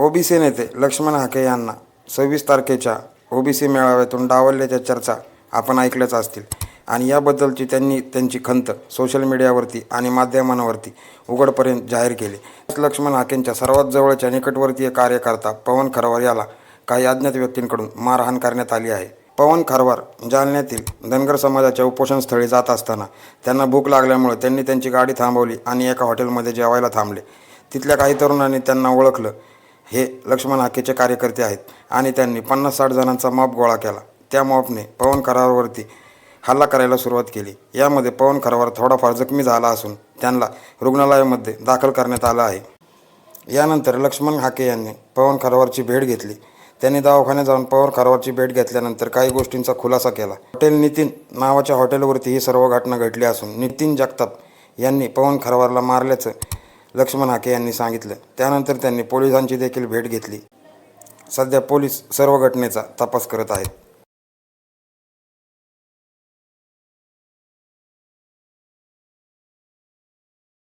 OBC नेते लक्ष्मण हाके यांना सव्वीस तारखेच्या ओबीसी मेळाव्यातून डावलल्याच्या चर्चा आपण ऐकल्याच असतील. आणि याबद्दलची त्यांनी त्यांची खंत सोशल मीडियावरती आणि माध्यमांवरती उघडपर्यंत जाहीर केली. लक्ष्मण हाकेंच्या सर्वात जवळच्या निकटवर्तीय कार्यकर्ता पवन खरवार याला काही अज्ञात व्यक्तींकडून मारहाण करण्यात आली आहे. पवन खरवार जालन्यातील धनगर समाजाच्या उपोषणस्थळी जात असताना त्यांना भूक लागल्यामुळे त्यांनी त्यांची गाडी थांबवली आणि एका हॉटेलमध्ये जेवायला थांबले. तिथल्या काही तरुणांनी त्यांना ओळखलं हे लक्ष्मण हाकेचे कार्यकर्ते आहेत. आणि त्यांनी पन्नास साठ जणांचा मॉप गोळा केला. त्या मॉपने पवन करारवरती हल्ला करायला सुरुवात केली. यामध्ये पवन खरावर थोडाफार जखमी झाला असून त्यांना रुग्णालयामध्ये दाखल करण्यात आलं आहे. यानंतर लक्ष्मण हाके यांनी पवन खरावरची भेट घेतली. त्यांनी दवाखान्यात जाऊन पवन खरावरची भेट घेतल्यानंतर काही गोष्टींचा खुलासा केला. हॉटेल नितीन नावाच्या हॉटेलवरती ही सर्व घटना घडली असून नितीन जगताप यांनी पवन खरावरला मारल्याचं लक्ष्मण हाके यांनी सांगितलं. त्यानंतर त्यांनी पोलिसांची देखील भेट घेतली. सध्या पोलीस सर्व घटनेचा तपास करत आहेत.